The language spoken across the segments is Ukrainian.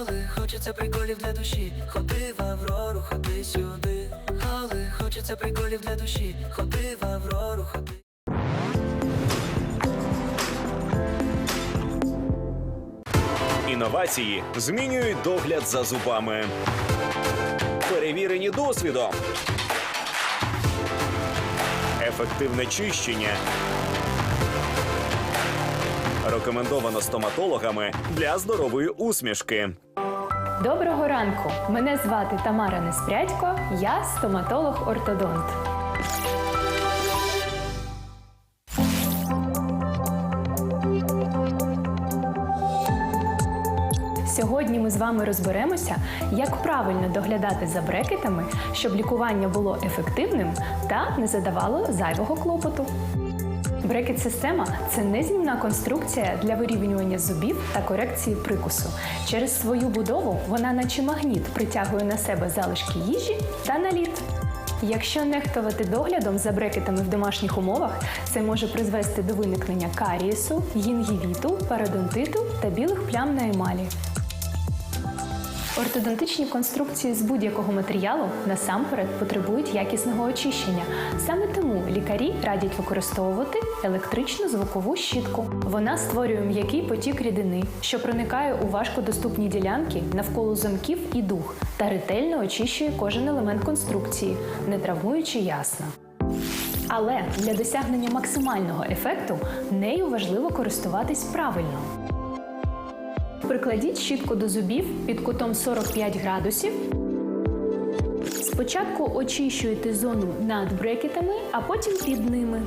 Але хочеться приколів для душі. Ходи в Аврору, ходи сюди. Але хочеться приколів для душі. Ходи в Аврору, ходи. Інновації змінюють догляд за зубами. Перевірені досвідом. Ефективне чищення. Рекомендовано стоматологами для здорової усмішки. Доброго ранку! Мене звати Тамара Неспрядько, я стоматолог-ортодонт. Сьогодні ми з вами розберемося, як правильно доглядати за брекетами, щоб лікування було ефективним та не задавало зайвого клопоту. Брекет-система це незнімна конструкція для вирівнювання зубів та корекції прикусу. Через свою будову вона, наче магніт, притягує на себе залишки їжі та наліт. Якщо нехтувати доглядом за брекетами в домашніх умовах, це може призвести до виникнення карієсу, гінгівіту, пародонтиту та білих плям на емалі. Ортодонтичні конструкції з будь-якого матеріалу насамперед потребують якісного очищення. Саме тому лікарі радять використовувати електричну звукову щітку. Вона створює м'який потік рідини, що проникає у важкодоступні ділянки навколо замків і дух та ретельно очищує кожен елемент конструкції, не травмуючи ясна. Але для досягнення максимального ефекту нею важливо користуватись правильно. Прикладіть щітку до зубів під кутом 45 градусів. Спочатку очищуєте зону над брекетами, а потім під ними.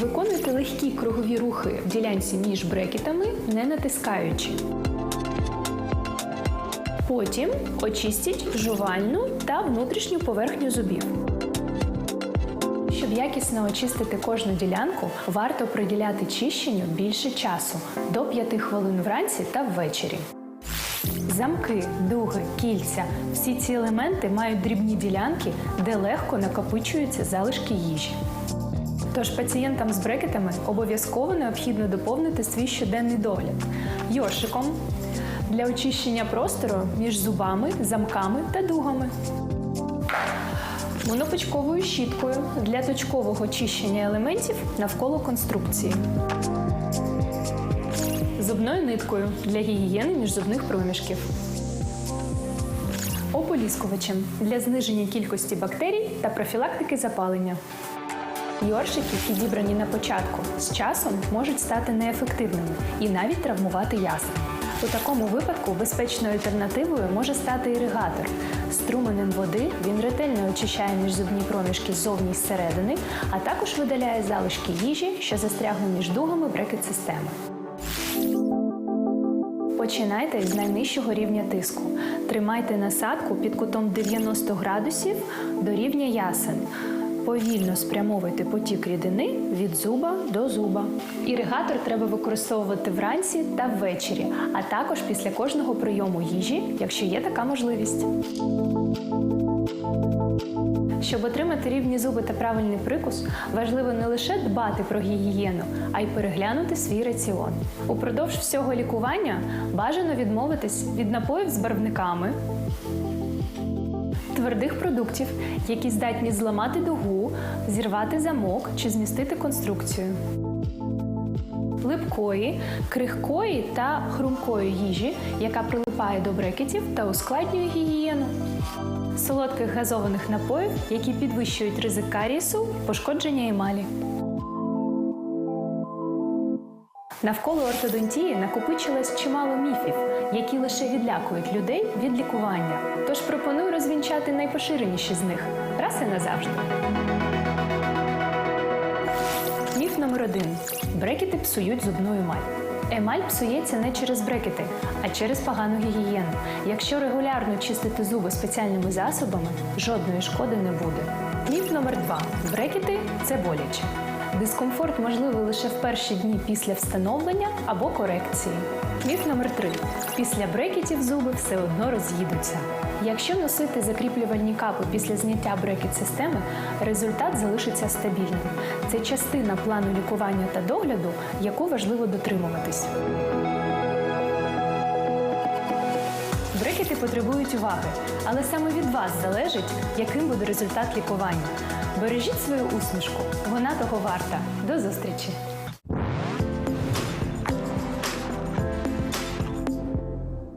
Виконуйте легкі кругові рухи в ділянці між брекетами, не натискаючи. Потім очистіть жувальну та внутрішню поверхню зубів. Щоб якісно очистити кожну ділянку, варто приділяти чищенню більше часу до 5 хвилин вранці та ввечері. Замки, дуги, кільця всі ці елементи мають дрібні ділянки, де легко накопичуються залишки їжі. Тож пацієнтам з брекетами обов'язково необхідно доповнити свій щоденний догляд йоршиком для очищення простору між зубами, замками та дугами монопочковою щіткою для точкового очищення елементів навколо конструкції. Зубною ниткою для гігієни міжзубних проміжків. Ополіскувачем для зниження кількості бактерій та профілактики запалення. Йоршики, підібрані на початку, з часом можуть стати неефективними і навіть травмувати ясна. У такому випадку безпечною альтернативою може стати іригатор. Струменем води він ретельно очищає міжзубні проміжки ззовні зсередини, а також видаляє залишки їжі, що застрягли між дугами брекет-системи. Починайте з найнижчого рівня тиску. Тримайте насадку під кутом 90 градусів до рівня ясен. Повільно спрямовуйте потік рідини від зуба до зуба. Іригатор треба використовувати вранці та ввечері, а також після кожного прийому їжі, якщо є така можливість. Щоб отримати рівні зуби та правильний прикус, важливо не лише дбати про гігієну, а й переглянути свій раціон. Упродовж всього лікування бажано відмовитись від напоїв з барвниками, твердих продуктів, які здатні зламати дугу, зірвати замок чи змістити конструкцію. Липкої, крихкої та хрумкої їжі, яка прилипає до брекетів та ускладнює гігієну. Солодких газованих напоїв, які підвищують ризик карієсу, пошкодження емалі. Навколо ортодонтії накопичилось чимало міфів, які лише відлякують людей від лікування. Тож пропоную розвінчати найпоширеніші з них раз і назавжди. Міф номер один: брекети псують зубну емаль. Емаль псується не через брекети, а через погану гігієну. Якщо регулярно чистити зуби спеціальними засобами, жодної шкоди не буде. Міф номер два: брекети це боляче. Дискомфорт можливий лише в перші дні після встановлення або корекції. Міф номер 3 Після брекетів зуби все одно роз'їдуться. Якщо носити закріплювальні капи після зняття брекет-системи, результат залишиться стабільним. Це частина плану лікування та догляду, яку важливо дотримуватись. Брекети потребують уваги, але саме від вас залежить, яким буде результат лікування. Бережіть свою усмішку, вона того варта. До зустрічі!